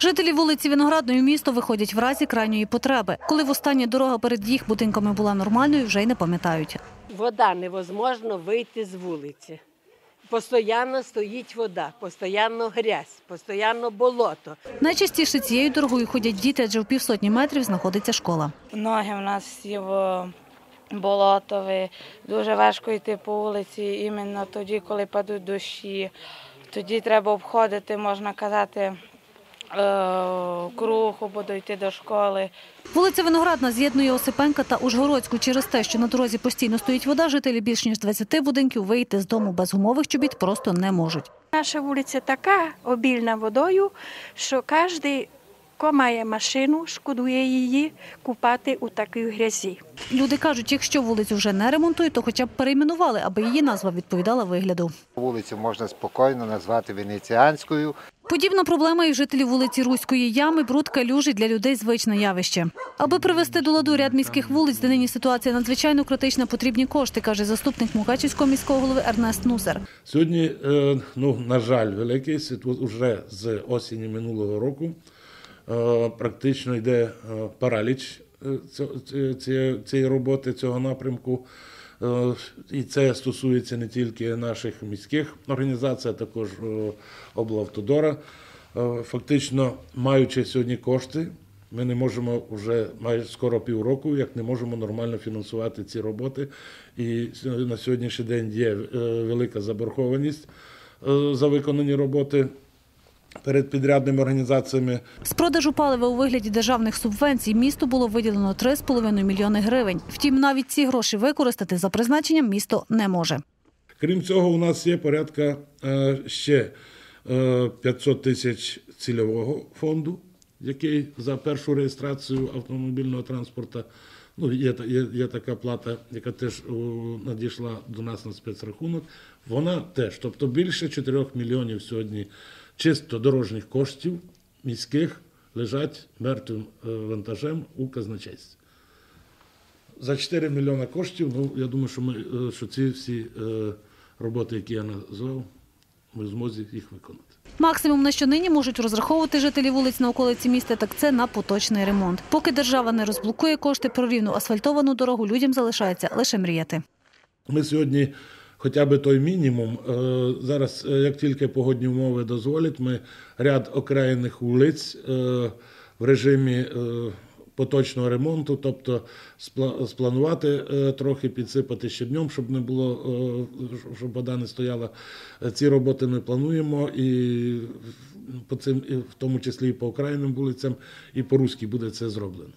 Жителі вулиці Виноградної в місто виходять в разі крайньої потреби. Коли востаннє дорога перед їх будинками була нормальною, вже й не пам'ятають. Вода невозможно вийти з вулиці. Постоянно стоїть вода, постійно грязь, постійно болото. Найчастіше цією дорогою ходять діти, адже в півсотні метрів знаходиться школа. Ноги в нас всі в болотові, дуже важко йти по вулиці, іменно тоді, коли падуть дощі. Тоді треба обходити, можна казати, е, круг, або дойти до школи. Вулиця Виноградна з'єднує Осипенка та Ужгородську. Через те, що на дорозі постійно стоїть вода, жителі більш ніж 20 будинків вийти з дому без гумових чобіт просто не можуть. Наша вулиця така обільна водою, що кожен, хто має машину, шкодує її купати у такій грязі. Люди кажуть, якщо вулицю вже не ремонтують, то хоча б перейменували, аби її назва відповідала вигляду. Вулицю можна спокійно назвати Венеціанською. Подібна проблема і жителів вулиці Руської ями, бруд калюжі для людей звичне явище. Аби привести до ладу ряд міських вулиць, де нині ситуація надзвичайно критична, потрібні кошти, каже заступник Мукачівського міського голови Ернест Нусер. Сьогодні, е, ну, на жаль, великий ситу- уже з осені минулого року е, практично йде е, параліч цієї роботи, цього напрямку. Е, І це стосується не тільки наших міських організацій, а також е, облавтодора. Е, Фактично, маючи сьогодні кошти, ми не можемо вже майже скоро півроку, як не можемо нормально фінансувати ці роботи. І на сьогоднішній день є велика заборгованість за виконані роботи перед підрядними організаціями. З продажу палива у вигляді державних субвенцій місту було виділено 3,5 мільйони гривень. Втім, навіть ці гроші використати за призначенням місто не може. Крім цього, у нас є порядка е, ще е, 500 тисяч цільового фонду, який за першу реєстрацію автомобільного транспорту. Ну, є, є, є така плата, яка теж о, надійшла до нас на спецрахунок. Вона теж, тобто більше 4 мільйонів сьогодні чисто дорожніх коштів міських лежать мертвим е, вантажем у казначействі. За 4 мільйони коштів, ну я думаю, що ми е, що ці всі е, роботи, які я назвав, ми в змозі їх виконати. Максимум, на що нині можуть розраховувати жителі вулиць на околиці міста, так це на поточний ремонт. Поки держава не розблокує кошти про рівну асфальтовану дорогу, людям залишається лише мріяти. Ми сьогодні, хоча б той мінімум, е, зараз, е, як тільки погодні умови дозволять, ми ряд окраїних вулиць е, в режимі поточного ремонту, тобто спла- спланувати е, трохи, підсипати ще днем, щоб не було, е, щоб вода не стояла. Е, Ці роботи ми плануємо і по цим, і в тому числі і по окраїнним вулицям, і по руській буде це зроблено.